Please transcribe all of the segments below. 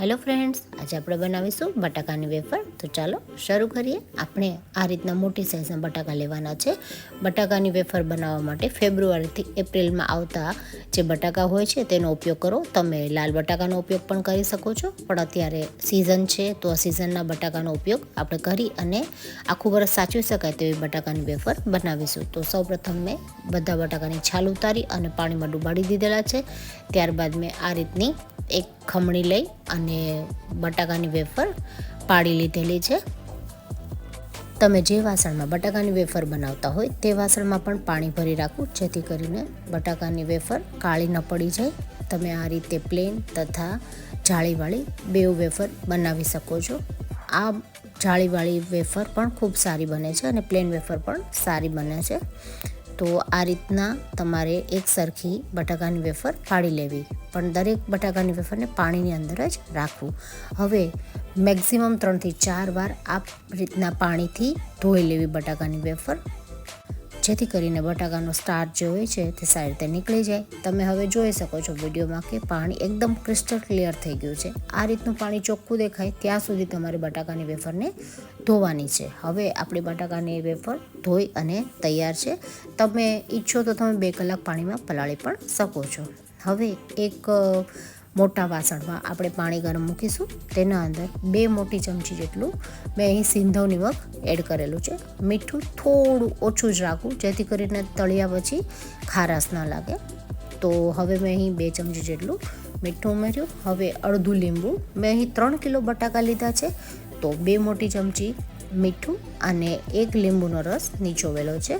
Hello friends આજે આપણે બનાવીશું બટાકાની વેફર. તો ચાલો શરૂ કરીએ. આપણે આ રીતના મોટી સાઇઝના બટાકા લેવાના છે. બટાકાની વેફર બનાવવા માટે ફેબ્રુઆરીથી એપ્રિલમાં આવતા જે બટાકા હોય છે તેનો ઉપયોગ કરો. તમે લાલ બટાકાનો ઉપયોગ પણ કરી શકો છો, પણ અત્યારે સિઝન છે તો આ સિઝનના બટાકાનો ઉપયોગ આપણે કરી અને આખું વરસ સાચવી શકાય તેવી બટાકાની વેફર બનાવીશું. તો સૌપ્રથમ મેં બધા બટાકાની છાલ ઉતારી અને પાણીમાં ડુબાડી દીધેલા છે. ત્યારબાદ મેં આ રીતની એક ખમણી લઈ અને બટાકાની વેફર પાડી લીધેલી છે. તમે જે વાસણમાં બટાકાની વેફર બનાવતા હોય તે વાસણમાં પણ પાણી ભરી રાખવું જેથી કરીને બટાકાની વેફર કાળી ન પડી જાય. તમે આ રીતે પ્લેન તથા જાળીવાળી બેઉ વેફર બનાવી શકો છો. આ જાળીવાળી વેફર પણ ખૂબ સારી બને છે અને પ્લેન વેફર પણ સારી બને છે. તો આ રીતના તમારે એક સરખી બટાકાની વેફર પાડી લેવી. પણ દરેક બટાકાની વેફરને પાણીની અંદર જ રાખવું. હવે મેક્ઝિમમ ત્રણથી ચાર વાર આ રીતના પાણીથી ધોઈ લેવી બટાકાની વેફર. જેથી કરીને બટાકાનો સ્ટાર્ચ જે હોય છે તે સારી રીતે નીકળી જાય. તમે હવે જોઈ શકો છો વિડીયોમાં કે પાણી એકદમ ક્રિસ્ટલ ક્લિયર થઈ ગયું છે. આ રીતનું પાણી ચોખ્ખું દેખાય ત્યાં સુધી તમારે બટાકાની વેફરને ધોવાની છે. હવે આપણી બટાકાની વેફર ધોઈ અને તૈયાર છે. તમે ઈચ્છો તો તમે બે કલાક પાણીમાં પલાળી પણ શકો છો. હવે એક મોટા વાસણમાં આપણે પાણી ગરમ મૂકીશું. તેના અંદર બે મોટી ચમચી જેટલું મેં અહીં સિંધવ નિમક એડ કરેલું છે. મીઠું થોડું ઓછું જ રાખવું જેથી કરીને તળિયા પછી ખારાશ ન લાગે. તો હવે મેં અહીં બે ચમચી જેટલું મીઠું ઉમેર્યું. હવે અડધું લીંબુ. મેં અહીં ત્રણ કિલો બટાકા લીધા છે. તો બે મોટી ચમચી મીઠું અને એક લીંબુનો રસ નીચોવેલો છે.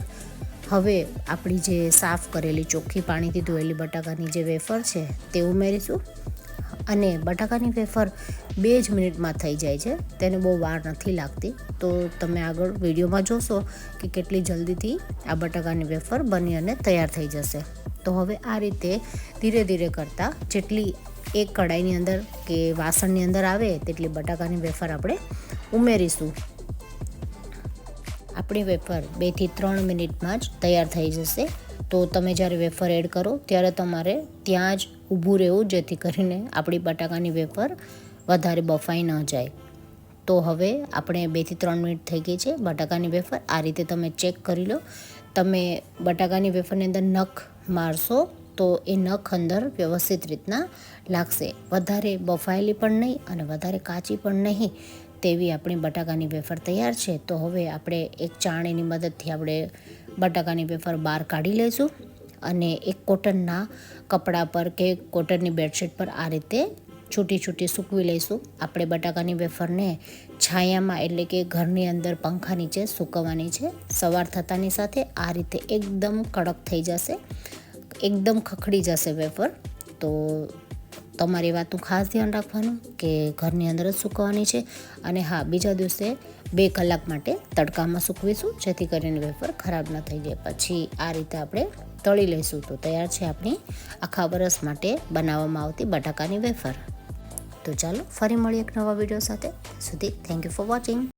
હવે આપણી જે સાફ કરેલી ચોખ્ખી પાણીથી ધોયેલી બટાકાની જે વેફર છે તે ઉમેરીશું. અને બટાકાની વેફર બે જ મિનિટમાં થઈ જાય છે, તેને બહુ વાર નથી લાગતી. તો તમે આગળ વિડીયોમાં જોશો કે કેટલી જલ્દીથી આ બટાકાની વેફર બની અને તૈયાર થઈ જશે. તો હવે આ રીતે ધીરે ધીરે કરતાં જેટલી એક કઢાઈની અંદર કે વાસણની અંદર આવે તેટલી બટાકાની વેફર આપણે ઉમેરીશું. આપણી વેફર બેથી ત્રણ મિનિટમાં જ તૈયાર થઈ જશે. તો તમે જ્યારે વેફર એડ કરો ત્યારે તમારે ત્યાં જ ઊભું રહેવું જેથી કરીને આપણી બટાકાની વેફર વધારે બફાઈ ન જાય. તો હવે આપણે બેથી ત્રણ મિનિટ થઈ ગઈ છે બટાકાની વેફર. આ રીતે તમે ચેક કરી લો. તમે બટાકાની વેફરની અંદર નખ મારશો તો એ નખ અંદર વ્યવસ્થિત રીતના લાગશે. વધારે બફાયેલી પણ નહીં અને વધારે કાચી પણ નહીં તેવી આપણી બટાકાની વેફર તૈયાર છે. તો હવે આપણે એક ચાણીની મદદથી આપણે બટાકાની વેફર બહાર કાઢી લઈશું અને એક કોટનના કપડા પર કે કોટનની બેડશીટ પર આ રીતે છૂટી છૂટી સૂકવી લઈશું. આપણે બટાકાની વેફરને છાયામાં એટલે કે ઘરની અંદર પંખા નીચે સૂકવવાની છે. સવાર થતાની સાથે આ રીતે એકદમ કડક થઈ જશે. એકદમ ખખડી જશે વેફર. તો તમારી વાતનું ખાસ ધ્યાન રાખવાનું કે ઘરની અંદર જ સૂકવવાની છે. અને હા, બીજા દિવસે બે કલાક માટે તડકામાં સૂકવીશું, જેથી કરીને વેફર ખરાબ ન થઈ જાય. પછી આ રીતે આપણે તળી લઈશું. તો તૈયાર છે આપણી આખા વરસ માટે બનાવવામાં આવતી બટાકાની વેફર. તો ચાલો ફરી મળીએ એક નવા વીડિયો સાથે. સુધી થેન્ક યુ ફોર વોચિંગ